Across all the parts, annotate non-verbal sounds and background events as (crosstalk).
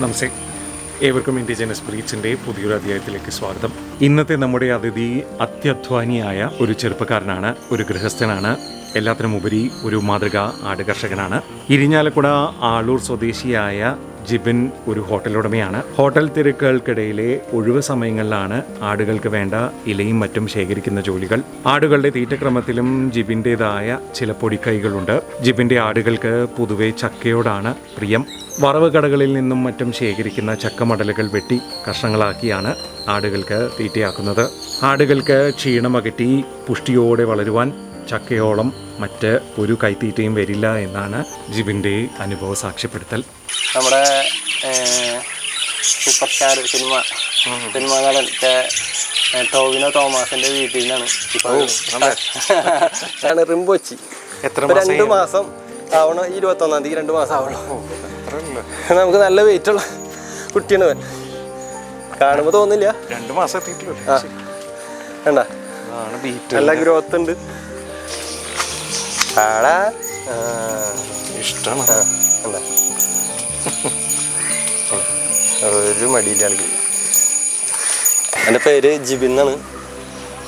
നമസ്തേ. ഏവർക്കും ഇൻഡിജിനസ് ബ്രീഡ്സിന്റെ പുതിയൊരു അധ്യായത്തിലേക്ക് സ്വാഗതം. ഇന്നത്തെ നമ്മുടെ അതിഥി അത്യധ്വാനിയായ ഒരു ചെറുപ്പക്കാരനാണ് ഒരു ഗൃഹസ്ഥനാണ്. എല്ലാത്തിനും ഉപരി ഒരു മാതൃക ആട് കർഷകനാണ് ഇരിഞ്ഞാലക്കുട ആളൂർ സ്വദേശിയായ ജിബിൻ ഒരു ഹോട്ടൽ ഉടമയാണ് ഹോട്ടൽ തിരക്കുകൾക്കിടയിലെ ഒഴിവ് സമയങ്ങളിലാണ് ആടുകൾക്ക് വേണ്ട ഇലയും മറ്റും ശേഖരിക്കുന്ന ജോലികൾ. ആടുകളുടെ തീറ്റക്രമത്തിലും ജിബിന്റെതായ ചില പൊടിക്കൈകളുണ്ട്. ജിബിന്റെ ആടുകൾക്ക് പൊതുവെ ചക്കയോടാണ് പ്രിയം. വറവ് കടകളിൽ നിന്നും മറ്റും ശേഖരിക്കുന്ന ചക്കമടലുകൾ വെട്ടി കഷ്ണങ്ങളാക്കിയാണ് ആടുകൾക്ക് തീറ്റയാക്കുന്നത്. ആടുകൾക്ക് ക്ഷീണമകറ്റി പുഷ്ടിയോടെ വളരുവാൻ ചക്കയോളം മറ്റ് ഒരു കൈത്തീറ്റയും വരില്ല എന്നാണ് ജിബിന്റെ അനുഭവ സാക്ഷ്യപ്പെടുത്തൽ. നമ്മുടെ സൂപ്പർ സ്റ്റാർ സിനിമ സിനിമ നടത്തെ ടോവിനോ തോമസിന്റെ വീട്ടിൽ നിന്നാണ് ആണ് റിംബോച്ചി എത്ര രണ്ട് മാസം ആവണം? ഇരുപത്തൊന്നാം തീയതി രണ്ട് മാസം ആവണം? നമുക്ക് നല്ല വെയിറ്റ് ഉള്ള കുട്ടിയാണ് കാണുമ്പോൾ തോന്നില്ല. രണ്ട് മാസം എത്തിയിട്ടില്ല ആ. വേണ്ട. ബീറ്റ് നല്ല ഗ്രോത്ത് ഉണ്ട്. ഇഷ്ടമാണ്? ഒരു മടിയില്ല ആൾക്ക് എന്റെ പേര് ജിബിൻ എന്നാണ്.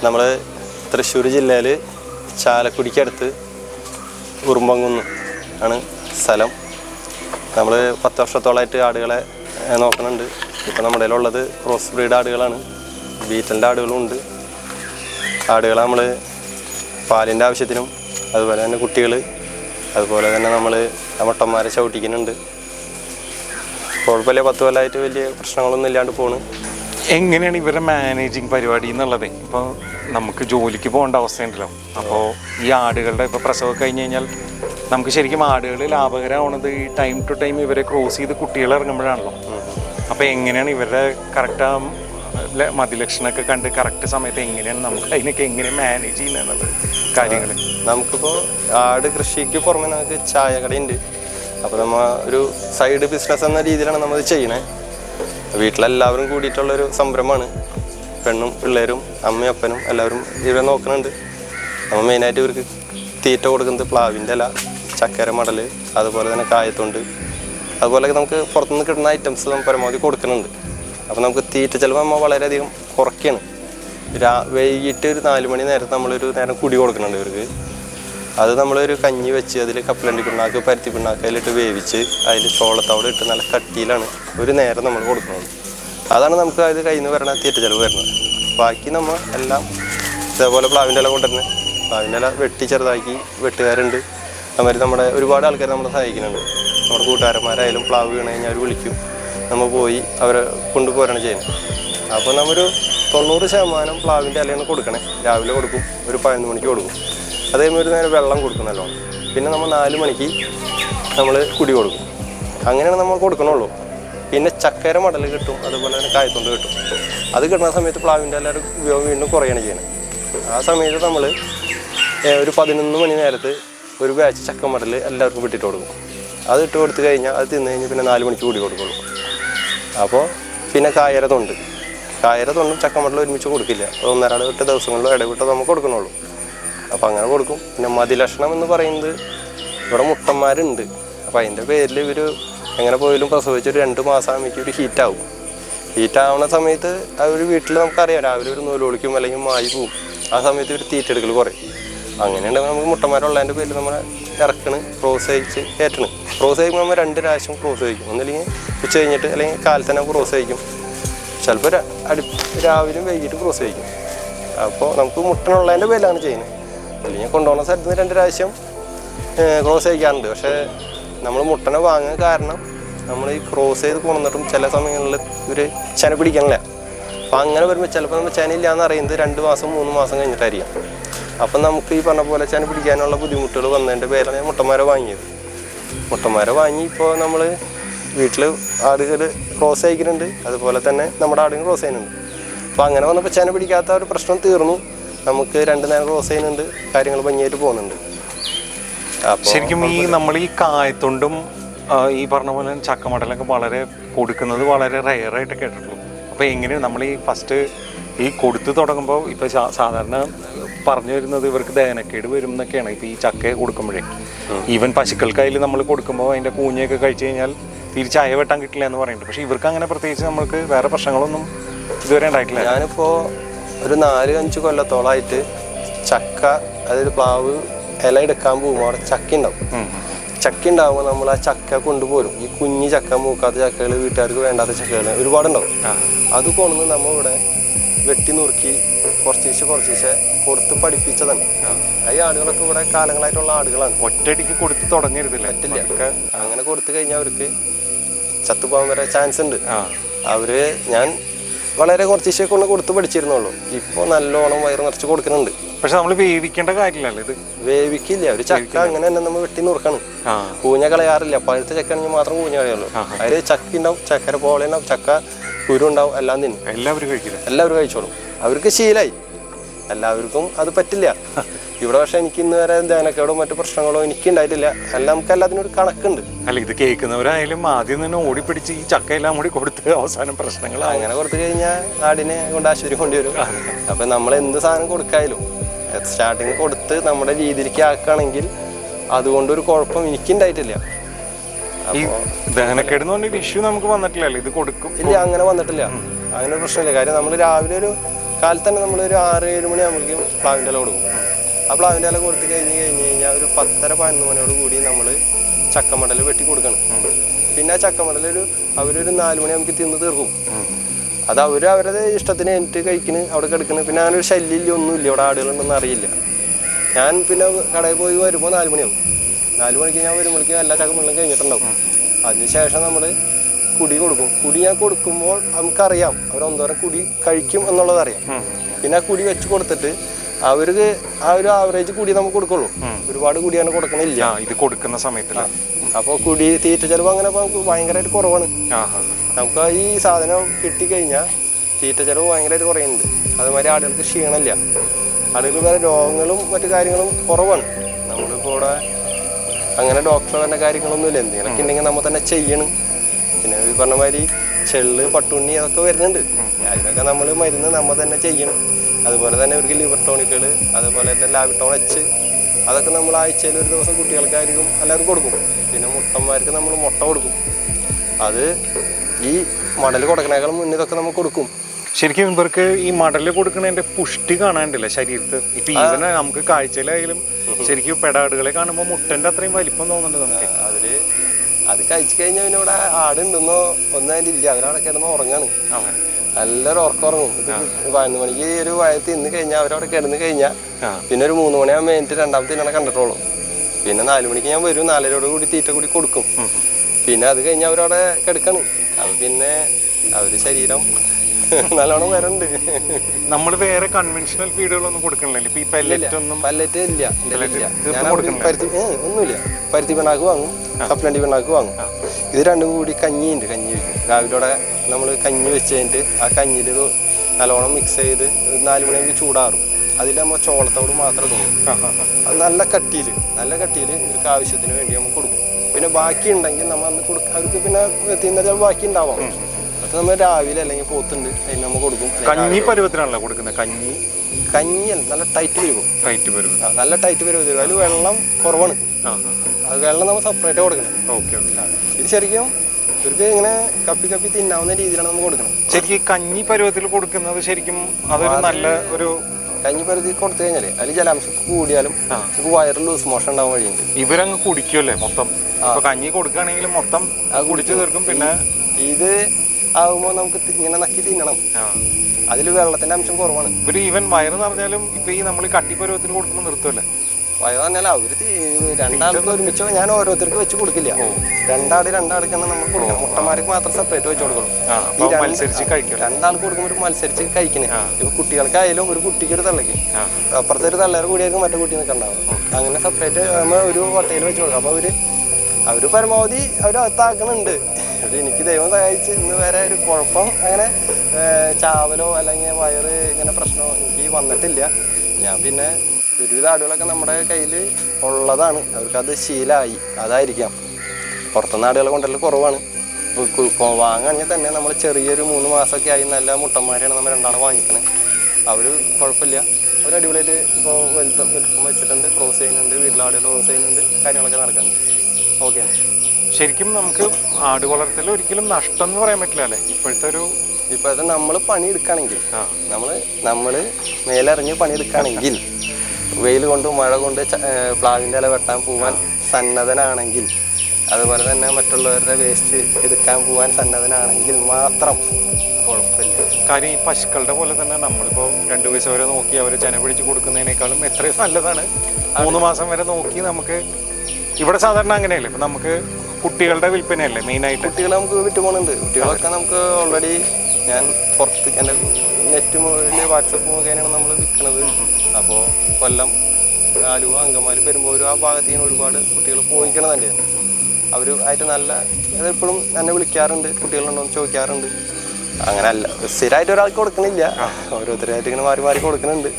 നമ്മൾ തൃശ്ശൂർ ജില്ലയിൽ ചാലക്കുടിക്കടുത്ത് ഉറുമ്പങ്കുന്ന് ആണ് സ്ഥലം. നമ്മൾ പത്ത് വർഷത്തോളമായിട്ട് ആടുകളെ നോക്കുന്നുണ്ട്. ഇപ്പം നമ്മുടെ ഉള്ളത് ക്രോസ് ബ്രീഡ് ആടുകളാണ്. ബീറ്റലിന്റെ ആടുകളും ഉണ്ട്. ആടുകളെ നമ്മൾ പാലിന്റെ ആവശ്യത്തിനും അതുപോലെ തന്നെ കുട്ടികൾ അതുപോലെ തന്നെ നമ്മൾ മട്ടന്മാരെ ചവിട്ടിക്കുന്നുണ്ട്. കുഴപ്പമില്ല പത്ത് കൊല്ലമായിട്ട് വലിയ പ്രശ്നങ്ങളൊന്നും ഇല്ലാണ്ട് പോണ്. എങ്ങനെയാണ് ഇവരുടെ മാനേജിങ് പരിപാടി എന്നുള്ളത്? ഇപ്പോൾ നമുക്ക് ജോലിക്ക് പോകേണ്ട അവസ്ഥയുണ്ടല്ലോ. അപ്പോൾ ഈ ആടുകളുടെ ഇപ്പോൾ പ്രസവം കഴിഞ്ഞ് കഴിഞ്ഞാൽ നമുക്ക് ശരിക്കും ആടുകൾ ലാഭകരമാവണത് ഈ ടൈം ടു ടൈം ഇവരെ ക്രോസ് ചെയ്ത് കുട്ടികൾ ഇറങ്ങുമ്പോഴാണല്ലോ. അപ്പോൾ എങ്ങനെയാണ് ഇവരുടെ കറക്റ്റ് ആ മതിലക്ഷണമൊക്കെ കണ്ട് കറക്റ്റ് സമയത്ത് എങ്ങനെയാണ് നമുക്ക് അതിനൊക്കെ എങ്ങനെ മാനേജ് ചെയ്യുന്നത് കാര്യങ്ങൾ നമുക്കിപ്പോൾ ആട് കൃഷിക്ക് പുറമെ നമുക്ക് ചായ കടയുണ്ട് അപ്പോൾ നമ്മൾ ഒരു സൈഡ് ബിസിനസ് എന്ന രീതിയിലാണ് നമ്മൾ ചെയ്യണേ. വീട്ടിലെല്ലാവരും കൂടിയിട്ടുള്ളൊരു സംരംഭമാണ്. പെണ്ണും പിള്ളേരും അമ്മയും അപ്പനും എല്ലാവരും ഇവരെ നോക്കുന്നുണ്ട് നമ്മൾ മെയിനായിട്ട് ഇവർക്ക് തീറ്റ കൊടുക്കുന്നത് പ്ലാവിന്റെ ഇല ചക്കര മടൽ അതുപോലെ തന്നെ കായത്തുണ്ട്. അതുപോലെ നമുക്ക് പുറത്തുനിന്ന് കിട്ടുന്ന ഐറ്റംസ് നമ്മൾ പരമാവധി കൊടുക്കുന്നുണ്ട് അപ്പോൾ നമുക്ക് തീറ്റ ചിലവ് നമ്മൾ വളരെയധികം കുറയ്ക്കുകയാണ് രാ വൈകിട്ട് ഒരു നാല് മണി നേരത്തെ നമ്മളൊരു നേരം കുടി കൊടുക്കുന്നുണ്ട് ഇവർക്ക്. അത് നമ്മളൊരു കഞ്ഞി വെച്ച് അതിൽ കപ്പലണ്ടി പിണ്ണാക്ക് പരുത്തി പിണ്ണാക്ക് അതിലിട്ട് വേവിച്ച് അതിൽ ചോളത്തോടെ ഇട്ട് നല്ല കട്ടിയിലാണ് ഒരു നേരം നമ്മൾ കൊടുക്കുന്നത്. അതാണ് നമുക്ക് അത് കയ്യിൽ നിന്ന് വരണ തീറ്റ ചിലവ് വരുന്നത്. ബാക്കി നമ്മൾ എല്ലാം ഇതേപോലെ പ്ലാവിന്റെ ഇല കൊണ്ടുവരുന്നത്. പ്ലാവിന്റെ ഇല വെട്ടി ചെറുതാക്കി വെട്ടുകാരുണ്ട്. അതുമാതിരി നമ്മുടെ ഒരുപാട് ആൾക്കാർ നമ്മളെ സഹായിക്കുന്നുണ്ട്. നമ്മുടെ കൂട്ടുകാരന്മാരായാലും പ്ലാവ് വീണ് കഴിഞ്ഞാൽ അവർ വിളിക്കും. നമ്മൾ പോയി അവരെ കൊണ്ടുപോരാണ് ചെയ്യുന്നത്. അപ്പോൾ നമ്മൊരു തൊണ്ണൂറ് ശതമാനം പ്ലാവിന്റെ ഇലയാണ് കൊടുക്കണേ. രാവിലെ കൊടുക്കും ഒരു പതിനൊന്ന് മണിക്ക് കൊടുക്കും. അതേമാതിരി ഒരു നേരം വെള്ളം കൊടുക്കുന്നല്ലോ പിന്നെ നമ്മൾ നാല് മണിക്ക് നമ്മൾ കുടി കൊടുക്കും. അങ്ങനെയാണ് നമ്മൾ കൊടുക്കണുള്ളൂ. പിന്നെ ചക്കര മടൽ കിട്ടും അതുപോലെ തന്നെ കായത്തൊണ്ട് കിട്ടും. അത് കിട്ടുന്ന സമയത്ത് പ്ലാവിന്റെ എല്ലാവരും ഉപയോഗം വീണ്ടും കുറയാണ് ചെയ്യുന്നത്. ആ സമയത്ത് നമ്മൾ ഒരു പതിനൊന്ന് മണി നേരത്ത് ഒരു ബാച്ച് ചക്ക മടൽ എല്ലാവർക്കും വിട്ടിട്ട് കൊടുക്കും. അത് ഇട്ട് കൊടുത്തു കഴിഞ്ഞാൽ അത് തിന്നു കഴിഞ്ഞാൽ പിന്നെ നാല് മണിക്ക് കൂടി കൊടുക്കുള്ളൂ. അപ്പോൾ പിന്നെ കായര തൊണ്ട് കായര തൊണ്ടും ചക്കമടലും ഒരുമിച്ച് കൊടുക്കില്ല. ഒന്നരാട് വിട്ട ദിവസങ്ങളിലോ ഇടവിട്ടോ നമുക്ക് കൊടുക്കണുള്ളൂ. അപ്പോൾ അങ്ങനെ കൊടുക്കും. പിന്നെ മതിലക്ഷണം എന്ന് പറയുന്നത് ഇവിടെ മുട്ടന്മാരുണ്ട്. അപ്പോൾ അതിന്റെ പേരിൽ ഇവർ എങ്ങനെ പോയാലും പ്രസവിച്ചൊരു രണ്ട് മാസം ആകുമ്പോൾ ഒരു ഹീറ്റാവും ഹീറ്റാവുന്ന സമയത്ത് ആ ഒരു വീട്ടിൽ നമുക്കറിയാം രാവിലെ ഒരു നൂൽ ഒളിക്കും അല്ലെങ്കിൽ മായി പോവും. ആ സമയത്ത് ഒരു തീറ്റെടുക്കൽ കുറയും. അങ്ങനെയുണ്ടെങ്കിൽ നമുക്ക് മുട്ടന്മാരുള്ളതിന്റെ പേരിൽ നമ്മൾ ഇറക്കണ് ക്രോസ് അയച്ച് കയറ്റണ്. ക്രോസ് അയക്കുമ്പോൾ നമ്മൾ രണ്ട് പ്രാവശ്യം ക്രോസ് അയക്കും ഒന്നില്ലെങ്കിൽ ഉച്ച കഴിഞ്ഞിട്ട് അല്ലെങ്കിൽ കാലത്തന്നെ ക്രോസ് കഴിക്കും. ചിലപ്പോൾ രാവിലെയും വൈകിട്ട് ക്രോസ് കഴിക്കും. അപ്പോൾ നമുക്ക് മുട്ടനുള്ളതിന്റെ പേരിലാണ് ചെയ്യുന്നത് അല്ലെങ്കിൽ കൊണ്ടുപോകുന്ന സ്ഥലത്ത് നിന്ന് രണ്ട് പ്രാവശ്യം ക്രോസ് കഴിക്കാറുണ്ട്. പക്ഷേ നമ്മൾ മുട്ടനെ വാങ്ങാൻ കാരണം നമ്മൾ ഈ ക്രോസ് ചെയ്ത് കൊണ്ടുവന്നിട്ടും ചില സമയങ്ങളിൽ ഒരു ചെന പിടിക്കണില്ല അപ്പം അങ്ങനെ വരുമ്പോൾ ചിലപ്പോൾ നമ്മൾ ചനയില്ല എന്ന് അറിയുന്നത് രണ്ട് മാസം മൂന്ന് മാസം കഴിഞ്ഞിട്ടായിരിക്കും. അപ്പം നമുക്ക് ഈ പറഞ്ഞ പോലെ ചെന പിടിക്കാനുള്ള ബുദ്ധിമുട്ടുകൾ വന്നതിന്റെ പേരാണ് മുട്ടന്മാരെ വാങ്ങിയത്. മുട്ടന്മാരെ വാങ്ങി ഇപ്പോൾ നമ്മൾ വീട്ടിൽ ആടുകൾ ക്രോസ് അയക്കുന്നുണ്ട് അതുപോലെ തന്നെ നമ്മുടെ ആടുകൾ ക്രോസ് ചെയ്യുന്നുണ്ട്. അപ്പോൾ അങ്ങനെ വന്നപ്പോൾ ചെന പിടിക്കാത്ത ഒരു പ്രശ്നം തീർന്നു. നമുക്ക് രണ്ട് നേരം ക്രോസ് ചെയ്യുന്നുണ്ട്. കാര്യങ്ങൾ ഭംഗിയായിട്ട് പോകുന്നുണ്ട്. ശരിക്കും ഈ നമ്മൾ ഈ കായത്തൊണ്ടും ഈ പറഞ്ഞ പോലെ ചക്കമടലൊക്കെ വളരെ കൊടുക്കുന്നത് വളരെ റെയർ ആയിട്ട് കേട്ടിട്ടുള്ളൂ. അപ്പോൾ എങ്ങനെയാണ് നമ്മൾ ഈ ഫസ്റ്റ് ഈ കൊടുത്തു തുടങ്ങുമ്പോൾ ഇപ്പോൾ സാധാരണ പറഞ്ഞു വരുന്നത് ഇവർക്ക് ദഹനക്കേട് വരും എന്നൊക്കെയാണ്. ഇപ്പോൾ ഈ ചക്ക കൊടുക്കുമ്പോഴേ. ഈവൻ പശുക്കൾക്കായാലും നമ്മൾ കൊടുക്കുമ്പോൾ അതിന്റെ കൂഞ്ഞയൊക്കെ കഴിച്ചു കഴിഞ്ഞാൽ തിരിച്ച് ചായ വെട്ടാൻ കിട്ടില്ല എന്ന് പറയുന്നുണ്ട്. പക്ഷെ ഇവർക്ക് അങ്ങനെ പ്രത്യേകിച്ച് നമുക്ക് വേറെ പ്രശ്നങ്ങളൊന്നും ഇതുവരെ ഉണ്ടായിട്ടില്ല. ഞാനിപ്പോ ഒരു നാല് അഞ്ച് കൊല്ലത്തോളമായിട്ട് ചക്ക അതായത് പ്ലാവ് ഇല എടുക്കാൻ പോകുമ്പോൾ അവിടെ ചക്ക ഉണ്ടാവും. ചക്ക ഉണ്ടാകുമ്പോൾ നമ്മൾ ആ ചക്ക കൊണ്ടുപോരും. ഈ കുഞ്ഞു ചക്ക മൂക്കാത്ത ചക്കകൾ വീട്ടുകാർക്ക് വേണ്ടാത്ത ചക്കകൾ ഒരുപാടുണ്ടാവും. അത് കൊണ്ടുവന്ന് നമ്മൾ ഇവിടെ വെട്ടി നുറുക്കി കുറച്ചീശെ കുറച്ചീശെ കൊടുത്ത് പഠിപ്പിച്ചതാണ്. ഈ ആടുകളൊക്കെ ഇവിടെ കാലങ്ങളായിട്ടുള്ള ആടുകളാണ്. ഒറ്റയടിക്ക് കൊടുത്ത് തുടങ്ങരുത് പറ്റില്ല. അങ്ങനെ കൊടുത്തു കഴിഞ്ഞാൽ അവർക്ക് ചത്തുപോകാൻ വരെ ചാൻസ് ഉണ്ട്. അവർ ഞാൻ വളരെ കുറച്ച് ഇഷ്യൊക്കെ കൊണ്ട് കൊടുത്ത് പഠിച്ചിരുന്നുള്ളൂ. ഇപ്പോൾ നല്ലോണം വയറ് നിറച്ച് കൊടുക്കുന്നുണ്ട്. പക്ഷെ നമ്മൾ വേവിക്കേണ്ട കാര്യമില്ലല്ലോ ഇത്. വേവിക്കില്ല. ഒരു ചക്ക അങ്ങനെ തന്നെ നമ്മൾ വെട്ടി നുറുക്കാണ്. കൂഞ്ഞ കളയാറില്ല. പഴുത്ത ചക്ക ആണെങ്കിൽ മാത്രം കൂഞ്ഞ കളയുള്ളൂ. അതിൽ ചക്ക ഉണ്ടാവും ചക്കര പോലെ ഉണ്ടാവും ചക്ക കുരു ഉണ്ടാവും എല്ലാം തിന്നും. എല്ലാവരും കഴിക്കില്ല? എല്ലാവരും കഴിച്ചോളും. അവർക്ക് ശീലായി. എല്ലാവർക്കും അത് പറ്റില്ല. ഇവിടെ പക്ഷെ എനിക്ക് ഇന്ന് വരെ ധ്യാനക്കേടോ മറ്റു പ്രശ്നങ്ങളോ എനിക്ക് ഉണ്ടായിട്ടില്ല. എല്ലാം നമുക്ക് എല്ലാത്തിനും ഒരു കണക്കുണ്ട്. അല്ല ഇത് കേൾക്കുന്നവരായാലും ആദ്യം തന്നെ ഓടിപ്പിടിച്ച് ഈ ചക്കയെല്ലാം കൂടി കൊടുത്ത് അവസാനം പ്രശ്നങ്ങൾ അങ്ങനെ കൊടുത്തു കഴിഞ്ഞാൽ ആടിനെ കൊണ്ട് ആശുപത്രി കൊണ്ടുവരും. അപ്പൊ നമ്മൾ എന്ത് സാധനം കൊടുക്കായാലും സ്റ്റാർട്ടിങ് കൊടുത്ത് നമ്മുടെ രീതിയിലേക്ക് ആക്കുകയാണെങ്കിൽ അതുകൊണ്ടൊരു കുഴപ്പം എനിക്കുണ്ടായിട്ടില്ല ഈ ദഹനക്കേട് എന്ന് പറഞ്ഞൊരു ഇഷ്യൂ നമുക്ക് വന്നിട്ടില്ലല്ലോ. ഇത് കൊടുക്കും. ഇല്ല അങ്ങനെ വന്നിട്ടില്ല. അങ്ങനെ പ്രശ്നമില്ല. കാര്യം നമ്മൾ രാവിലെ ഒരു കാലത്ത് തന്നെ നമ്മളൊരു ഒരു ആറ് ഏഴ് മണി ആകുമ്പോഴേക്കും പ്ലാവിന്റെ ഇല കൊടുക്കും. ആ പ്ലാവിന്റെ ഇല കൊടുത്ത് കഴിഞ്ഞ് കഴിഞ്ഞ് കഴിഞ്ഞാൽ ഒരു പത്തര പതിനൊന്ന് മണിയോട് കൂടി നമ്മൾ ചക്കമടൽ വെട്ടി കൊടുക്കണം. പിന്നെ ആ ചക്കമടൽ ഒരു അവരൊരു നാല് മണി നമുക്ക് തിന്ന് തീർക്കും. അത് അവർ അവരുടെ ഇഷ്ടത്തിന് എനിക്ക് കഴിക്കണ് അവിടെ കിടക്കണ്. പിന്നെ അങ്ങനെ ഒരു ശല്യമില്ല ഒന്നുമില്ല ഇവിടെ ആടുകളുണ്ടെന്ന് അറിയില്ല. ഞാൻ പിന്നെ കടയിൽ പോയി വരുമ്പോൾ നാല് മണിയാവും. നാല് മണിക്ക് ഞാൻ വരുമ്പോഴേക്കും എല്ലാ ചക്കമടലും കഴിഞ്ഞിട്ടുണ്ടാവും. അതിനുശേഷം നമ്മൾ കുടി കൊടുക്കും. കുടി ഞാൻ കൊടുക്കുമ്പോൾ നമുക്കറിയാം. അവർ ഒന്നോരം കുടി കഴിക്കും എന്നുള്ളത് അറിയാം പിന്നെ ആ കുടി വെച്ച് കൊടുത്തിട്ട് അവർക്ക് ആ ഒരു ആവറേജ് കുടി നമുക്ക് കൊടുക്കുള്ളൂ. ഒരുപാട് കുടിയാണ് അങ്ങനെ കൊടുക്കണില്ല. ഇത് കൊടുക്കുന്ന സമയത്ത് അപ്പോൾ കുടി തീറ്റ ചിലവ് അങ്ങനെ നമുക്ക് ഭയങ്കരമായിട്ട് കുറവാണ്. നമുക്ക് ഈ സാധനം കിട്ടിക്കഴിഞ്ഞാൽ തീറ്റ ചിലവ് ഭയങ്കരമായിട്ട് കുറയുന്നുണ്ട്. അതുമാതിരി ആടുകൾക്ക് ക്ഷീണമില്ല. ആടുകൾക്ക് വേറെ രോഗങ്ങളും മറ്റു കാര്യങ്ങളും കുറവാണ്. നമ്മളിപ്പോൾ ഇവിടെ അങ്ങനെ ഡോക്ടർ തന്നെ കാര്യങ്ങളൊന്നുമില്ല. എന്തെങ്കിലുമൊക്കെ ഉണ്ടെങ്കിൽ നമ്മൾ തന്നെ ചെയ്യണം. പിന്നെ ഈ പറഞ്ഞ മാതിരി ചെള്ള് പട്ടുണ്ണി അതൊക്കെ വരുന്നുണ്ട്. അതിനൊക്കെ നമ്മൾ മരുന്ന് നമ്മൾ തന്നെ ചെയ്യണം. അതുപോലെ തന്നെ ഇവർക്ക് ലിവർ ടോണിക്കുകൾ അതുപോലെ തന്നെ ലാബിട്ടോൺ എച്ച് അതൊക്കെ നമ്മൾ ആഴ്ചയിൽ ഒരു ദിവസം കുട്ടികൾക്കായിരിക്കും എല്ലാവർക്കും കൊടുക്കും. പിന്നെ മുട്ടന്മാർക്ക് നമ്മൾ മുട്ട കൊടുക്കും. അത് ഈ മടൽ കൊടുക്കണേക്കാൾ മുന്നേ ഇതൊക്കെ നമ്മൾ കൊടുക്കും. ശരിക്കും ഇവർക്ക് ഈ മടൽ കൊടുക്കുന്നതിന്റെ പുഷ്ടി കാണാണ്ടില്ല ശരീരത്ത്? ഇപ്പൊ ഈവന നമുക്ക് കാഴ്ചയിലായാലും ശരിക്കും പെടാടുകളെ കാണുമ്പോൾ മുട്ടന്റെ അത്രയും വലിപ്പം തോന്നുന്നുണ്ട് നമുക്ക്. അവർ അത് കഴിച്ചു കഴിഞ്ഞാൽ പിന്നെ ഇവിടെ ആടുണ്ടെന്നോ ഒന്നും അതിന്റെ ഇല്ല. അവരവിടെ കിടന്ന് ഉറങ്ങാണ്. നല്ലൊരു ഉറക്കുറങ്ങും ഇത് പതിനൊന്ന് മണിക്ക് ഒരു വയത്ത് തിന്ന് കഴിഞ്ഞാൽ അവരവിടെ കിടന്ന് കഴിഞ്ഞാൽ പിന്നെ ഒരു മൂന്ന് മണിയാകുമ്പോൾ കഴിഞ്ഞിട്ട് രണ്ടാമത്തെ തിന്നണ കണ്ടിട്ടുള്ളൂ. പിന്നെ നാല് മണിക്ക് ഞാൻ വരും. നാലരയോട് കൂടി തീറ്റ കൂടി കൊടുക്കും. പിന്നെ അത് കഴിഞ്ഞ് അവരവിടെ കിടക്കണം. അപ്പം പിന്നെ അവർ ശരീരം (laughs) നല്ലോണം വരണ്ട്. നമ്മൾ വേറെ കൺവെൻഷണൽ ഫീഡുകളൊന്നും കൊടുക്കണില്ല. ഇപ്പൊ ഈ പെല്ലറ്റ് ഒന്നും പല്ലറ്റ് ഇല്ല. ഒന്നുമില്ല. പരുത്തി പിണ്ണാക്ക് വാങ്ങും. കപ്പലണ്ടി പിണ്ണാക്ക് വാങ്ങും. ഇത് രണ്ടും കൂടി കഞ്ഞിയുണ്ട് കഞ്ഞി വെക്കും രാവിലെ നമ്മൾ കഞ്ഞി വെച്ച് കഴിഞ്ഞിട്ട് ആ കഞ്ഞിയിൽ നല്ലോണം മിക്സ് ചെയ്ത് നാല് മണിയാകുമ്പോൾ ചൂടാറും. അതിൽ നമ്മൾ ചോളത്തോട് മാത്രം തോന്നും. അത് നല്ല കട്ടിയിൽ നല്ല കട്ടിയിൽ ഇവർക്ക് ആവശ്യത്തിന് വേണ്ടി നമ്മൾ കൊടുക്കും. പിന്നെ ബാക്കി ഉണ്ടെങ്കിൽ നമ്മൾ അന്ന് കൊടുക്കും അവർക്ക് പിന്നെ ചിലപ്പോൾ ബാക്കി ഉണ്ടാവാം അത് നമ്മൾ രാവിലെ അല്ലെങ്കിൽ പോത്തുണ്ട് അതിന് നമ്മൾ കൊടുക്കും. കഞ്ഞി പരുവത്തിനാണല്ലോ കൊടുക്കുന്നത്? കഞ്ഞി? കഞ്ഞി നല്ല ടൈറ്റ് വരും ടൈറ്റ് പരുവം. നല്ല ടൈറ്റ് തരും അതിൽ വെള്ളം കുറവാണ്. അത് വെള്ളം നമ്മൾ സെപ്പറേറ്റ് കൊടുക്കണം. ഓക്കെ ഓക്കെ ഇത് ശരിക്കും ഇവർക്ക് ഇങ്ങനെ കപ്പി കപ്പി തിന്നാവുന്ന രീതിയിലാണ് നമ്മൾ കൊടുക്കണം ശരിക്കും കഞ്ഞി പരുവത്തിൽ കൊടുക്കുന്നത് ശരിക്കും അതൊരു നല്ല ഒരു കഞ്ഞി പരുതി കൊടുത്തു കഴിഞ്ഞാൽ അതിൽ ജലാംശം കൂടിയാലും നമുക്ക് വയറിൽ ലൂസ് മോഷൻ ഉണ്ടാവാൻ വഴിയുണ്ട് ഇവരങ്ങ് കുടിക്കുമല്ലേ മൊത്തം? കഞ്ഞി കൊടുക്കുകയാണെങ്കിൽ മൊത്തം കുടിച്ചു തീർക്കും. പിന്നെ ഇത് ആകുമ്പോൾ നമുക്ക് ഇങ്ങനെ നക്കി തിന്നണം. അതിൽ വെള്ളത്തിന്റെ അംശം കുറവാണ്. ഇവർ ഈവൻ വയറ് നിറഞ്ഞാലും ഇപ്പൊ ഈ നമ്മൾ കട്ടിപ്പരുവത്തിന് കൊടുക്കുമ്പോൾ നിർത്തുമല്ലേ വയറ് പറഞ്ഞാൽ അവർ രണ്ടാൾക്ക് ഒരുമിച്ച് ഞാൻ ഓരോരുത്തർക്ക് വെച്ച് കൊടുക്കില്ല. രണ്ടാട് രണ്ടാൾക്കാണ് നമ്മൾ കൊടുക്കണം. മുട്ടന്മാർക്ക് മാത്രം സെപ്പറേറ്റ് വെച്ച് കൊടുക്കണം മത്സരിച്ച് കഴിക്കും രണ്ടാൾക്ക് കൊടുക്കുമ്പോൾ ഒരു മത്സരിച്ച് കഴിക്കണേ. ഇപ്പൊ കുട്ടികൾക്കായാലും ഒരു കുട്ടിക്ക് ഒരു തള്ളക്ക്. അപ്പുറത്തെ ഒരു തള്ളേർ കൂടിയായിരിക്കും മറ്റേ കുട്ടി നിൽക്കണ്ടാവും അങ്ങനെ സെപ്പറേറ്റ് നമ്മൾ ഒരു വട്ടയിൽ വെച്ച് കൊടുക്കാം. അപ്പൊ അവർ അവർ പരമാവധി അവർ അകത്താക്കണുണ്ട്. അത് എനിക്ക് ദൈവം സഹായിച്ച് ഇന്ന് വരെ ഒരു കുഴപ്പം അങ്ങനെ ചാവലോ അല്ലെങ്കിൽ വയറ് ഇങ്ങനെ പ്രശ്നമോ എനിക്ക് വന്നിട്ടില്ല. ഞാൻ പിന്നെ ഒരുവിധ ആടുകളൊക്കെ നമ്മുടെ കയ്യിൽ ഉള്ളതാണ്. അവർക്കത് ശീലമായി അതായിരിക്കാം. പുറത്തുനിന്ന് ആടുകളെ കൊണ്ടല്ല കുറവാണ്. വാങ്ങുകയാണെങ്കിൽ തന്നെ നമ്മൾ ചെറിയൊരു മൂന്ന് മാസമൊക്കെ ആയി നല്ല മുട്ടന്മാരെയാണ് നമ്മൾ രണ്ടാളും വാങ്ങിക്കണത് അവർ കുഴപ്പമില്ല. അവർ അടിപൊളിയായിട്ട് ഇപ്പോൾ വലുപ്പം വലുപ്പം വെച്ചിട്ടുണ്ട് ക്രോസ് ചെയ്യുന്നുണ്ട് വീട്ടിലാടുകൾ ക്രോസ് ചെയ്യുന്നുണ്ട് കാര്യങ്ങളൊക്കെ നടക്കുന്നുണ്ട്. ഓക്കെ ശരിക്കും നമുക്ക് ആട് വളർത്തൽ ഒരിക്കലും നഷ്ടം എന്ന് പറയാൻ പറ്റില്ല അല്ലേ? ഇപ്പോഴത്തെ ഒരു ഇപ്പോഴത്തെ നമ്മൾ പണിയെടുക്കുകയാണെങ്കിൽ. നമ്മൾ നമ്മൾ മേലിറങ്ങി പണിയെടുക്കുകയാണെങ്കിൽ വെയിൽ കൊണ്ട് മഴ കൊണ്ട് പ്ലാവിന്റെ ഇല വെട്ടാൻ പോവാൻ സന്നദ്ധനാണെങ്കിൽ അതുപോലെ തന്നെ മറ്റുള്ളവരുടെ വേസ്റ്റ് എടുക്കാൻ പോവാൻ സന്നദ്ധനാണെങ്കിൽ മാത്രം കുഴപ്പമില്ല. കാര്യം ഈ പശുക്കളുടെ പോലെ തന്നെ നമ്മളിപ്പോൾ രണ്ടു വയസ്സ് വരെ നോക്കി അവരെ ചെന പിടിച്ച് കൊടുക്കുന്നതിനേക്കാളും എത്രയും നല്ലതാണ്. മൂന്ന് മാസം വരെ നോക്കി നമുക്ക് ഇവിടെ സാധാരണ അങ്ങനെയല്ലേ? ഇപ്പം നമുക്ക് കുട്ടികളുടെ വിൽപ്പനയല്ലേ മെയിനായിട്ട്? കുട്ടികളെ നമുക്ക് വിറ്റ് പോകുന്നുണ്ട് കുട്ടികളൊക്കെ നമുക്ക് ഓൾറെഡി ഞാൻ പുറത്ത് എന്റെ നെറ്റ് മുകളിൽ വാട്സപ്പ് മുഖേനയാണ് നമ്മൾ വിൽക്കുന്നത് അപ്പോൾ കൊല്ലം ആലുവ അങ്കമാലി പെരുമ്പോഴൂർ ആ ഭാഗത്തേക്ക് ഒരുപാട് കുട്ടികൾ പോയിക്കണം തന്നെയാണ് അവർ ആയിട്ട് നല്ല എപ്പോഴും എന്നെ വിളിക്കാറുണ്ട്. കുട്ടികളുണ്ടോ എന്ന് ചോദിക്കാറുണ്ട്. അങ്ങനെ അല്ല സ്ഥിരമായിട്ട് ഒരാൾക്ക് കൊടുക്കണില്ല. ഓരോരുത്തരായിട്ട് ഇങ്ങനെ മാറി മാറി കൊടുക്കുന്നുണ്ട്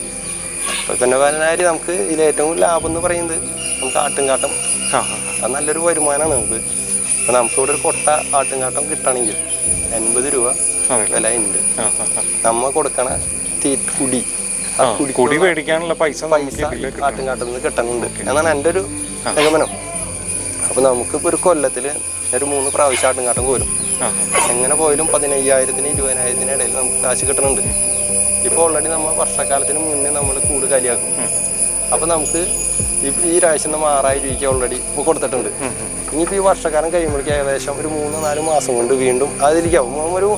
അപ്പോൾ തന്നെ പറഞ്ഞാൽ നമുക്ക് ഇതിൽ ഏറ്റവും ലാഭം എന്ന് പറയുന്നത് നമുക്ക് ആട്ടുംകാട്ടം. ആ. അത് നല്ലൊരു വരുമാനമാണ് നമുക്ക്. അപ്പം നമുക്ക് ഇവിടെ ഒരു കൊട്ട ആട്ടുംകാട്ടം കിട്ടണമെങ്കിൽ എൺപത് രൂപ. വില ഉണ്ട്. നമ്മ കൊടുക്കണ തീ കുടി. മേടിക്കാനുള്ള പൈസ പൈസ ആട്ടുംകാട്ടിൽ നിന്ന് കിട്ടുന്നുണ്ട് എന്നാണ് എന്റെ ഒരു നിഗമനം. അപ്പോൾ നമുക്കിപ്പോൾ ഒരു കൊല്ലത്തിൽ ഒരു മൂന്ന് പ്രാവശ്യം ആട്ടുംകാട്ടം കോരും. ആ, എങ്ങനെ പോയാലും പതിനയ്യായിരത്തിന് ഇരുപതിനായിരത്തിന് ഇടയിൽ നമുക്ക് കാശ് കിട്ടുന്നുണ്ട് ഇപ്പൊ ഓൾറെഡി നമ്മൾ വർഷക്കാലത്തിന് മുന്നേ നമ്മൾ കൂട് കാലിയാക്കും അപ്പൊ നമുക്ക് ഇപ്പം ഈ പ്രാവശ്യം നമ്മൾ ആറായിരം രൂപയ്ക്ക് ഓൾറെഡി കൊടുത്തിട്ടുണ്ട്. ഇനിയിപ്പോൾ ഈ വർഷക്കാലം കഴിയുമ്പോഴേക്കും ഏകദേശം ഒരു മൂന്ന് നാല് മാസം കൊണ്ട് വീണ്ടും അതിലേക്കാവും ഒരു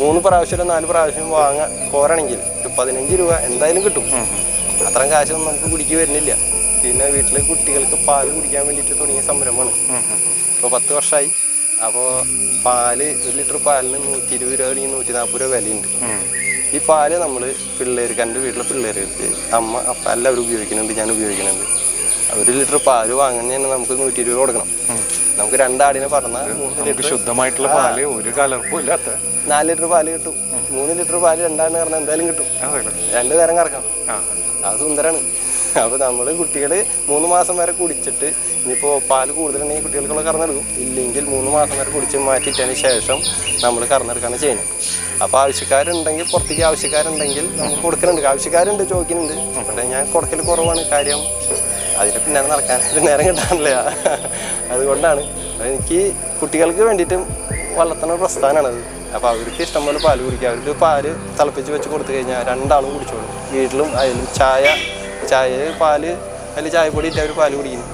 മൂന്ന് പ്രാവശ്യം നാല് പ്രാവശ്യം വാങ്ങാൻ പോരാണെങ്കിൽ ഒരു പതിനഞ്ച് രൂപ എന്തായാലും കിട്ടും. അത്രയും കാശൊന്നും നമുക്ക് കുടിക്ക് വരുന്നില്ല. പിന്നെ വീട്ടിലെ കുട്ടികൾക്ക് പാൽ കുടിക്കാൻ വേണ്ടിയിട്ട് തുടങ്ങിയ സംരംഭമാണ്. ഇപ്പോൾ പത്ത് വർഷമായി അപ്പോൾ പാൽ ഒരു ലിറ്റർ പാലിന് നൂറ്റി ഇരുപത് രൂപ അല്ലെങ്കിൽ നൂറ്റി നാൽപ്പത് രൂപ വിലയുണ്ട്. ഈ പാൽ നമ്മൾ പിള്ളേർക്ക് എന്റെ വീട്ടിലെ പിള്ളേർക്ക് അമ്മ അപ്പ എല്ലാവരും ഉപയോഗിക്കുന്നുണ്ട് ഞാൻ ഉപയോഗിക്കുന്നുണ്ട്. ഒരു ലിറ്റർ പാൽ വാങ്ങുന്നതിന് നമുക്ക് നൂറ്റി ഇരുപത് കൊടുക്കണം നമുക്ക് രണ്ടാടിനെ പറഞ്ഞാൽ മൂന്ന് ലിറ്റർ ശുദ്ധമായിട്ടുള്ള പാൽ ഒരു കലർപ്പും ഇല്ലാത്ത. നാല് ലിറ്റർ പാൽ കിട്ടും. മൂന്ന് ലിറ്റർ പാൽ രണ്ടാടിനെ പറഞ്ഞാൽ എന്തായാലും കിട്ടും. രണ്ടു നേരം കറക്കാം അത് സുന്ദരാണ്. അപ്പോൾ നമ്മൾ കുട്ടികൾ മൂന്ന് മാസം വരെ കുടിച്ചിട്ട് ഇനിയിപ്പോൾ പാൽ കൂടുതലുണ്ടെങ്കിൽ കുട്ടികൾക്കുള്ള കറന്നെടുക്കും. ഇല്ലെങ്കിൽ മൂന്ന് മാസം വരെ കുടിച്ച് മാറ്റിയിട്ടതിന് ശേഷം നമ്മൾ കറന്നെടുക്കുകയാണ് ചെയ്യുന്നത്. അപ്പോൾ ആവശ്യക്കാരുണ്ടെങ്കിൽ പുറത്തേക്ക് ആവശ്യക്കാരുണ്ടെങ്കിൽ നമുക്ക് കൊടുക്കുന്നുണ്ട് ആവശ്യക്കാരുണ്ട് ചോദിക്കുന്നുണ്ട് പക്ഷേ ഞാൻ കൊടുക്കൽ കുറവാണ്. കാര്യം അതിന് പിന്നെ നടക്കാനായിട്ട് നേരം കിട്ടാനില്ല. അതുകൊണ്ടാണ്. എനിക്ക് കുട്ടികൾക്ക് വേണ്ടിയിട്ടും വളർത്തുന്ന പ്രസ്ഥാനമാണത് അപ്പോൾ അവർക്ക് ഇഷ്ടംപോലെ പാൽ കുടിക്കുക. അവർക്ക് പാൽ തിളപ്പിച്ച് വെച്ച് കൊടുത്തു കഴിഞ്ഞാൽ രണ്ടാളും കുടിച്ചോളും. വീട്ടിലും അതിലും ചായ ചായ പാൽ അതിൽ ചായപ്പൊടി ഇട്ട് അവർ പാൽ കുടിക്കും.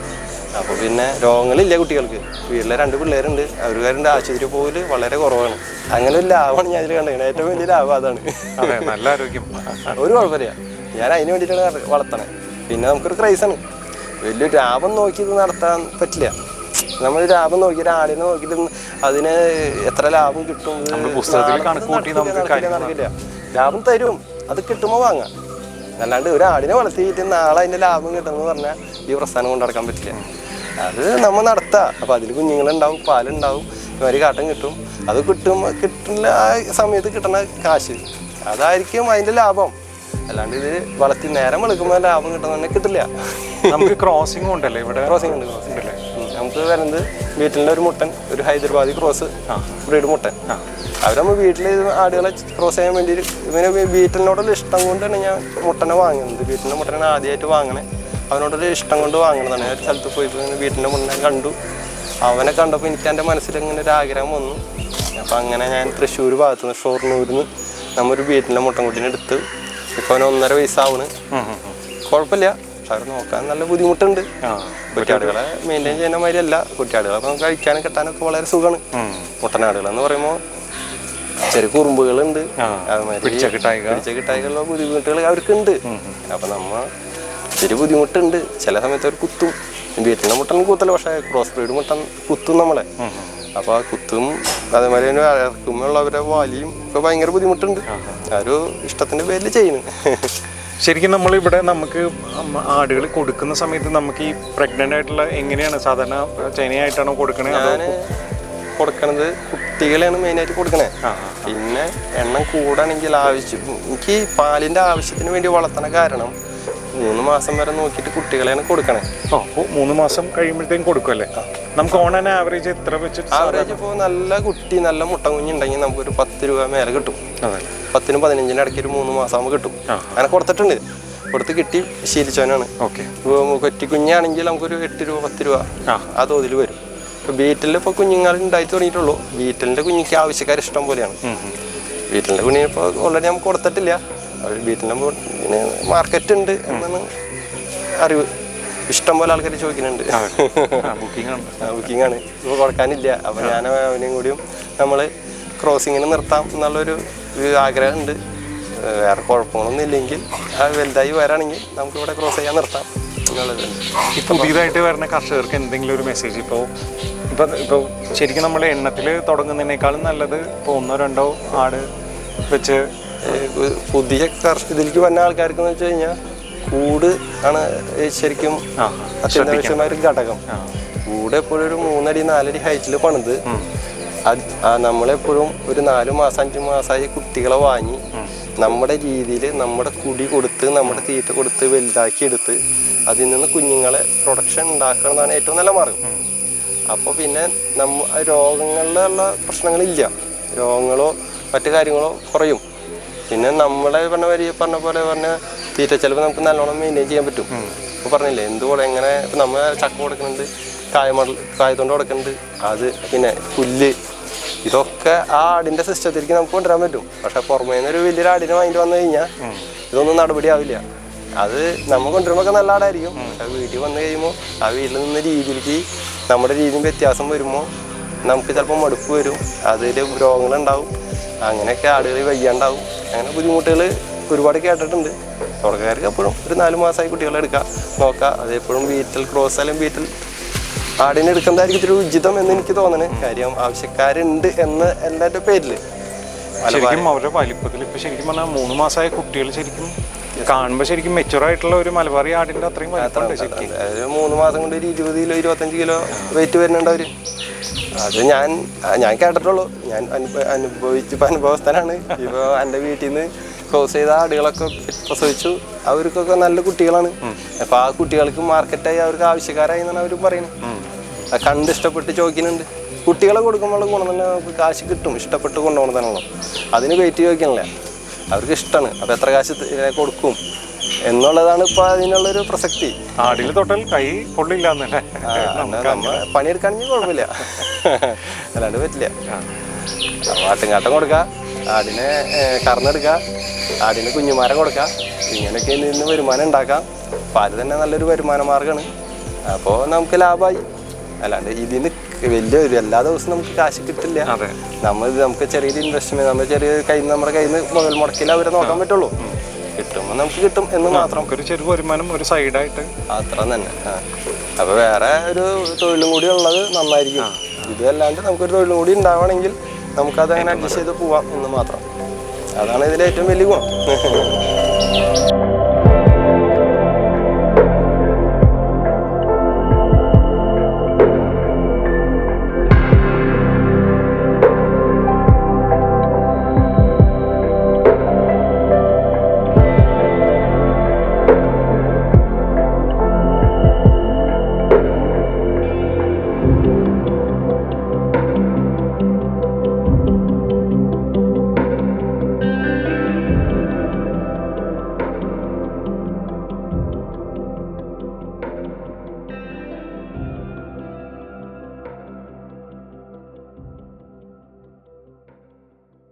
അപ്പോൾ പിന്നെ രോഗങ്ങളില്ല കുട്ടികൾക്ക്. വീട്ടിലെ രണ്ട് പിള്ളേരുണ്ട്. അവരുകാരുടെ ആശുപത്രി പോകൽ വളരെ കുറവാണ്. അങ്ങനെ ഒരു ലാഭമാണ് ഞാൻ ഇതിൽ കണ്ടത് ഏറ്റവും വലിയ ലാഭം അതാണ്. അതെ നല്ല ആരോഗ്യം. ഒരു കുഴപ്പമില്ല. ഞാൻ അതിന് വേണ്ടിയിട്ടാണ് വളർത്തണേ. പിന്നെ നമുക്കൊരു ക്രൈസാണ് വലിയ ലാഭം നോക്കി ഇത് നടത്താൻ പറ്റില്ല. നമ്മൾ ലാഭം നോക്കി ആടിനെ നോക്കിയിട്ട് അതിന് എത്ര ലാഭം കിട്ടും? നടക്കില്ല, ലാഭം തരും അത് കിട്ടുമ്പോൾ വാങ്ങാം. അല്ലാണ്ട് ഒരു ആടിനെ വളർത്തിയിട്ട് നാളെ അതിന്റെ ലാഭം കിട്ടുമെന്ന് പറഞ്ഞാൽ ഈ പ്രസ്ഥാനം കൊണ്ട് നടക്കാൻ പറ്റില്ല. അത് നമ്മൾ നടത്താം. അപ്പോൾ അതിൽ കുഞ്ഞുങ്ങളുണ്ടാവും പാലുണ്ടാവും ഇവർ കാട്ടം കിട്ടും. അത് കിട്ടും കിട്ടുന്ന ആ സമയത്ത് കിട്ടുന്ന കാശ്. അതായിരിക്കും അതിന്റെ ലാഭം. അല്ലാണ്ട് ഇത് വളർത്തി നേരം വെളുക്കുമ്പോൾ ലാഭം കിട്ടുന്ന കിട്ടില്ല. നമുക്ക് ക്രോസിംഗ് ഉണ്ടല്ലേ ഇവിടെ? ക്രോസിംഗ് ഉണ്ട് ക്രോസിംഗ് ഉണ്ടല്ലേ? നമുക്ക് വരുന്നത് വീട്ടിലെ ഒരു മുട്ടൻ ഒരു ഹൈദരാബാദി ക്രോസ് ബ്രീഡ് മുട്ടൻ. അവരമ്മ വീട്ടിൽ ആടുകളെ ക്രോസ് ചെയ്യാൻ വേണ്ടി ഇവന് വീട്ടിലിനോടുള്ള ഇഷ്ടം കൊണ്ടാണ് ഞാൻ മുട്ടനെ വാങ്ങുന്നത്. വീട്ടിലെ മുട്ടനെ ആദ്യമായിട്ട് വാങ്ങണേ. അവനോടൊരു ഇഷ്ടം കൊണ്ട് വാങ്ങണതാണ്. ഒരു സ്ഥലത്ത് പോയി വീട്ടിന്റെ മുന്നേ കണ്ടു. അവനെ കണ്ടപ്പോൾ എനിക്ക് എന്റെ മനസ്സിൽ ഇങ്ങനെ ഒരു ആഗ്രഹം വന്നു. അപ്പം അങ്ങനെ ഞാൻ തൃശ്ശൂർ ഭാഗത്തുനിന്ന് ഷൊർണൂരിൽ നിന്ന് നമ്മൊരു വീട്ടിലെ മുട്ടൻകുട്ടീനെ എടുത്ത് അവന് ഒന്നര വയസ്സാവണ്. കുഴപ്പമില്ല അവർ നോക്കാൻ നല്ല ബുദ്ധിമുട്ടുണ്ട്. കുറ്റാടുകളെ മെയിന്റെയിൻ ചെയ്യുന്ന മാതിരി അല്ല കുറ്റാടുകളെ നമുക്ക് കഴിക്കാനും കിട്ടാനൊക്കെ വളരെ സുഖമാണ്. മുട്ടനാടുകൾ എന്ന് പറയുമ്പോൾ ചെറിയ കുറുമ്പുകളുണ്ട്. ആ, അതുമാതിരി പിടിച്ച കിട്ടായിക. പിടിച്ച കിട്ടായികളുള്ള ബുദ്ധിമുട്ടുകൾ അവർക്കുണ്ട്. അപ്പൊ നമ്മ ഇച്ചിരി ബുദ്ധിമുട്ടുണ്ട്. ചില സമയത്ത് അവർ കുത്തും. വീട്ടിലെ മുട്ടൻ കൂത്തല്ല പക്ഷേ ക്രോസ് ബ്രീഡ് മുട്ടൻ കുത്തും നമ്മളെ. അപ്പൊ ആ കുത്തും അതേമാതിരി തന്നെ ഉള്ളവരെ വാലിയും ഒക്കെ ഭയങ്കര ബുദ്ധിമുട്ടുണ്ട്. ആ ഒരു ഇഷ്ടത്തിന്റെ പേരിൽ ചെയ്യുന്നു ശരിക്കും നമ്മളിവിടെ നമുക്ക് ആടുകൾ കൊടുക്കുന്ന സമയത്ത് നമുക്ക് ഈ പ്രഗ്നന്റ് ആയിട്ടുള്ള എങ്ങനെയാണ്? സാധാരണ ചൈനയായിട്ടാണോ കൊടുക്കണേ അതോ ഞാൻ കൊടുക്കണത് കുട്ടികളെയാണ് മെയിനായിട്ട് കൊടുക്കണേ. പിന്നെ എണ്ണം കൂടാണെങ്കിൽ ആവശ്യം. എനിക്ക് പാലിന്റെ ആവശ്യത്തിന് വേണ്ടി വളർത്തണ കാരണം മൂന്ന് മാസം വരെ നോക്കിയിട്ട് കുട്ടികളെയാണ് കൊടുക്കണേ. അപ്പോൾ മൂന്ന് മാസം കഴിയുമ്പോഴത്തേക്കും കൊടുക്കുമല്ലേ നമുക്ക് ഓൺ ആൻഡ് ആവറേജ് എത്ര വെച്ചിട്ട് ആവറേജ് ഇപ്പോൾ നല്ല കുട്ടി നല്ല മുട്ട കുഞ്ഞുണ്ടെങ്കിൽ നമുക്കൊരു പത്ത് രൂപ മേലെ കിട്ടും. പത്തിനും പതിനഞ്ചിനും ഇടയ്ക്ക് ഒരു മൂന്ന് മാസം ആകുമ്പോൾ കിട്ടും. അങ്ങനെ കൊടുത്തിട്ടുണ്ട്. കൊടുത്ത് കിട്ടി ശീലിച്ചവനാണ്. ഓക്കെ. കൊറ്റി കുഞ്ഞാണെങ്കിൽ നമുക്കൊരു എട്ട് രൂപ പത്ത് രൂപ ആ. തോതിൽ വരും. ബീറ്റലിൽ ഇപ്പോൾ കുഞ്ഞുങ്ങൾ ഉണ്ടായി തുടങ്ങിയിട്ടുള്ളൂ. ബീറ്റലിന്റെ കുഞ്ഞിക്ക് ആവശ്യക്കാർ ഇഷ്ടം പോലെയാണ്. വീട്ടിലെ കുഞ്ഞിന് ഇപ്പോൾ ഓൾറെഡി നമുക്ക് കൊടുത്തിട്ടില്ല. ബീറ്റലിന്റെ പിന്നെ മാർക്കറ്റ് ഉണ്ട് എന്നാണ് അറിവ്. ഇഷ്ടം പോലെ ആൾക്കാർ ചോദിക്കുന്നുണ്ട്. ബുക്കിംഗ് ആണ് ഇപ്പോൾ കൊടുക്കാനില്ല. അപ്പോൾ ഞാൻ അവനെയും കൂടിയും നമ്മൾ ക്രോസിങ്ങിന് നിർത്താം എന്നുള്ളൊരു ആഗ്രഹം ആഗ്രഹമുണ്ട്. വേറെ കുഴപ്പങ്ങളൊന്നും ഇല്ലെങ്കിൽ അത് വലുതായി വരാണെങ്കിൽ നമുക്ക് ഇവിടെ ക്രോസ് ചെയ്യാൻ നിർത്താം എന്നുള്ളത്. ഇപ്പം പുതിയതായിട്ട് വരുന്ന കർഷകർക്ക് എന്തെങ്കിലും ഒരു മെസ്സേജ് ഇപ്പോൾ ഇപ്പം ഇപ്പോൾ ശരിക്കും നമ്മൾ എണ്ണത്തിൽ തുടങ്ങുന്നതിനേക്കാളും നല്ലത് ഇപ്പോൾ ഒന്നോ രണ്ടോ ആട് വെച്ച് പുതിയ കർഷക ഇതിലേക്ക് വന്ന ആൾക്കാർക്ക് എന്ന് വെച്ച് കഴിഞ്ഞാൽ കൂട് ആണ് ശരിക്കും അത്യാവശ്യമായ ഒരു ഘടകം. കൂട് എപ്പോഴും ഒരു മൂന്നടി നാലടി ഹൈറ്റിൽ പണിത്. നമ്മളെപ്പോഴും ഒരു നാല് മാസം അഞ്ച് മാസമായി കുട്ടികളെ വാങ്ങി നമ്മുടെ രീതിയിൽ നമ്മുടെ കുടി കൊടുത്ത് നമ്മുടെ തീറ്റ കൊടുത്ത് വലുതാക്കി എടുത്ത് അതിൽ നിന്ന് കുഞ്ഞുങ്ങളെ പ്രൊഡക്ഷൻ ഉണ്ടാക്കണമെന്നാണ് ഏറ്റവും നല്ല മാർഗം. അപ്പോൾ പിന്നെ നമ്മ രോഗങ്ങളിലുള്ള പ്രശ്നങ്ങളില്ല. രോഗങ്ങളോ മറ്റു കാര്യങ്ങളോ കുറയും. പിന്നെ നമ്മളെ പറഞ്ഞ വരി പറഞ്ഞ പോലെ പറഞ്ഞ തീറ്റ ചിലപ്പോൾ നമുക്ക് നല്ലോണം മെയിന്റെയിൻ ചെയ്യാൻ പറ്റും. ഇപ്പോൾ പറഞ്ഞില്ലേ എന്തുപോലെ എങ്ങനെ ഇപ്പൊ നമ്മൾ ചക്ക കൊടുക്കുന്നുണ്ട് കായ മടൽ കായത്തോണ്ട് കൊടുക്കുന്നുണ്ട് അത് പിന്നെ പുല്ല് ഇതൊക്കെ ആ ആടിന്റെ സിസ്റ്റത്തിലേക്ക് നമുക്ക് കൊണ്ടുവരാൻ പറ്റും. പക്ഷെ പുറമേ നിന്ന് ഒരു വലിയൊരു ആടിനെ വാങ്ങിട്ട് വന്നു കഴിഞ്ഞാൽ ഇതൊന്നും നടപടിയാവില്ല അത് നമ്മൾ കൊണ്ടുവരുമ്പോൾ നല്ല ആടായിരിക്കും. പക്ഷെ വീട്ടിൽ വന്നു കഴിയുമ്പോൾ ആ വീട്ടിൽ നിന്ന് രീതിയിലേക്ക് നമ്മുടെ രീതിയും വ്യത്യാസം വരുമ്പോൾ നമുക്ക് ചിലപ്പോൾ മടുപ്പ് വരും. അതിൽ രോഗങ്ങളുണ്ടാവും. അങ്ങനെയൊക്കെ ആടുകൾ വയ്യാണ്ടാവും. അങ്ങനെ ബുദ്ധിമുട്ടുകൾ ഒരുപാട് കേട്ടിട്ടുണ്ട്. തുടക്കക്കാർക്ക് എപ്പോഴും ഒരു നാല് മാസമായി കുട്ടികളെ എടുക്കാം നോക്കുക അതെപ്പോഴും വീറ്റൽ ക്രോസ് അല്ലെങ്കിൽ വീറ്റൽ ആടിനെ എടുക്കുന്നതായിരിക്കും ഇത്തിരി ഉചിതം എന്ന് എനിക്ക് തോന്നണേ. കാര്യം ആവശ്യക്കാരുണ്ട് എന്ന് എല്ലാവരുടെ പേരിൽ ശരിക്കും അവരുടെ വലിപ്പത്തിൽ ഇപ്പൊ ശരിക്കും പറഞ്ഞാൽ മൂന്ന് മാസമായ കുട്ടികൾ ശരിക്കും കാണുമ്പോൾ ശരിക്കും മെച്ചുവർ ആയിട്ടുള്ള ഒരു മലബാറി ആടിന്റെ അത്രയും മൂന്ന് മാസം കൊണ്ട് ഒരു ഇരുപത് കിലോ ഇരുപത്തഞ്ച് കിലോ വെയിറ്റ് വരുന്നുണ്ട് അവർ. അത് ഞാൻ ഞാൻ കേട്ടിട്ടുള്ളൂ. ഞാൻ അനുഭ- അനുഭവിച്ച ഇപ്പൊ അനുഭവസ്ഥനാണ്. ഇപ്പോ എന്റെ വീട്ടിൽ നിന്ന് ക്രോസ് ചെയ്ത ആടുകളൊക്കെ പ്രസവിച്ചു. അവർക്കൊക്കെ നല്ല കുട്ടികളാണ്. അപ്പൊ ആ കുട്ടികൾക്ക് മാർക്കറ്റായി അവർക്ക് ആവശ്യക്കാരായി എന്നാണ് അവർ പറയുന്നത് കണ്ട് ഇഷ്ടപ്പെട്ട് ചോദിക്കുന്നുണ്ട്. കുട്ടികളെ കൊടുക്കുമ്പോൾ ഗുണം തന്നെ നമുക്ക് കാശ് കിട്ടും. ഇഷ്ടപ്പെട്ട് കൊണ്ടുപോകണം തന്നെയുള്ളൂ അതിന് വെയിറ്റ് ചോദിക്കണില്ല. അവർക്ക് ഇഷ്ടമാണ് അപ്പോൾ എത്ര കാശ് കൊടുക്കും. എന്നുള്ളതാണ് ഇപ്പൊ അതിനുള്ളൊരു പ്രസക്തി. ആടിൽ തൊട്ടൽ കൈ പൊള്ളില്ല എന്നല്ലേ പണിയെടുക്കാണെങ്കിൽ കുഴപ്പമില്ല. അല്ലാണ്ട് പറ്റില്ല. വാട്ടുംകാട്ടം കൊടുക്കുക ആടിനെ കറന്നെടുക്കുക ആടിന് കുഞ്ഞുമാരം കൊടുക്കുക ഇങ്ങനെയൊക്കെ നിന്ന് വരുമാനം ഉണ്ടാക്കാം. പാൽ തന്നെ നല്ലൊരു വരുമാന മാർഗമാണ് അപ്പോ നമുക്ക് ലാഭമായി. അല്ലാണ്ട് ഇതിന് വലിയ ഒരു എല്ലാ ദിവസവും നമുക്ക് കാശ് കിട്ടില്ല. നമ്മൾ നമുക്ക് ചെറിയൊരു ഇൻവെസ്റ്റ്മെന്റ് നമ്മൾ ചെറിയ കയ്യിൽ നിന്ന് നമ്മുടെ കയ്യിൽ നിന്ന് മുതൽ മുടക്കില്ല അവരെ നോക്കാൻ പറ്റുള്ളൂ. കിട്ടുമ്പോൾ നമുക്ക് കിട്ടും എന്ന് മാത്രം. ഒരു ചെറു വരുമാനം ഒരു സൈഡായിട്ട്. അത്ര തന്നെ ആ. അപ്പൊ വേറെ ഒരു തൊഴിലും കൂടി ഉള്ളത് നന്നായിരിക്കും. ഇതല്ലാണ്ട് നമുക്കൊരു തൊഴിലും കൂടി ഉണ്ടാവണമെങ്കിൽ നമുക്കത് അങ്ങനെ അഡ്ജസ്റ്റ് ചെയ്ത് പോവാം എന്ന് മാത്രം. അതാണ് ഇതിൽ ഏറ്റവും വലിയ ഗുണം. (laughs)